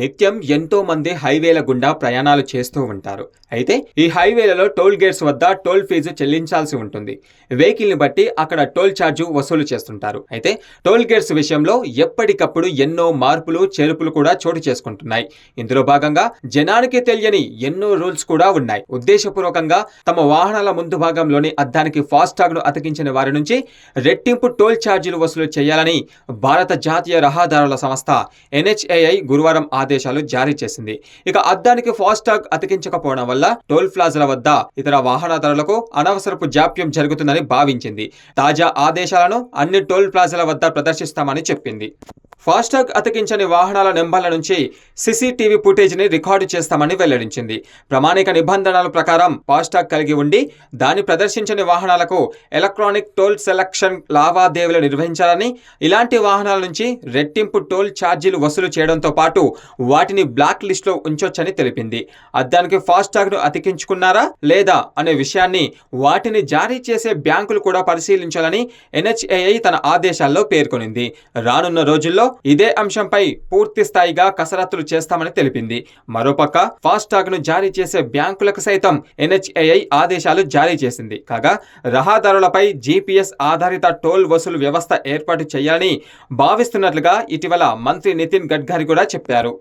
నిత్యం ఎంతో మంది హైవేల గుండా ప్రయాణాలు చేస్తూ ఉంటారు. అయితే ఈ హైవేలలో టోల్ గేట్స్ వద్ద టోల్ ఫీజు చెల్లించాల్సి ఉంటుంది. వెహికల్ని బట్టి అక్కడ టోల్ ఛార్జు వసూలు చేస్తుంటారు. అయితే టోల్ గేట్స్ విషయంలో ఎప్పటికప్పుడు ఎన్నో మార్పులు చేర్పులు కూడా చోటు చేసుకుంటున్నాయి. ఇందులో భాగంగా జనానికి తెలియని ఎన్నో రూల్స్ కూడా ఉన్నాయి. ఉద్దేశపూర్వకంగా తమ వాహనాల ముందు భాగంలోని అద్దానికి ఫాస్టాగ్ను అతికించిన వారి నుంచి రెట్టింపు టోల్ ఛార్జీలు వసూలు చేయాలని భారత జాతీయ రహదారుల సంస్థ ఎన్హెచ్ఏఐ గురువారం ఆదేశాలు జారీ చేసింది. ఇక అద్దానికి ఫాస్టాగ్ అతికించకపోవడం వల్ల టోల్ ప్లాజాల వద్ద ఇతర వాహనదారులకు అనవసరపు జాప్యం జరుగుతుందని భావించింది. తాజా ఆదేశాలను అన్ని టోల్ ప్లాజాల వద్ద ప్రదర్శిస్తామని చెప్పింది. ఫాస్టాగ్ అతికించని వాహనాల నెంబర్ల నుంచి సీసీటీవీ ఫుటేజ్ని రికార్డు చేస్తామని వెల్లడించింది. ప్రామాణిక నిబంధనల ప్రకారం ఫాస్టాగ్ కలిగి ఉండి దాన్ని ప్రదర్శించని వాహనాలకు ఎలక్ట్రానిక్ టోల్ సెలక్షన్ లావాదేవీలు నిర్వహించాలని ఇలాంటి వాహనాల నుంచి రెట్టింపు టోల్ ఛార్జీలు వసూలు చేయడంతో పాటు వాటిని బ్లాక్ లిస్ట్లో ఉంచొచ్చని తెలిపింది. అద్దానికి ఫాస్టాగ్ను అతికించుకున్నారా లేదా అనే విషయాన్ని వాటిని జారీ చేసే బ్యాంకులు కూడా పరిశీలించాలని ఎన్హెచ్ఏఐ తన ఆదేశాల్లో పేర్కొనింది. రానున్న రోజుల్లో ఇదే అంశంపై పూర్తి స్థాయిగా కసరత్తులు చేస్తామని తెలిపింది. మరోపక్క ఫాస్టాగ్ను జారీ చేసే బ్యాంకులకు సైతం ఎన్హెచ్ఏఐ ఆదేశాలు జారీ చేసింది. కాగా రహదారులపై జీపీఎస్ ఆధారిత టోల్ వసూలు వ్యవస్థ ఏర్పాటు చేయాలని భావిస్తున్నట్లుగా ఇటీవల మంత్రి నితిన్ గడ్కరీ కూడా చెప్పారు.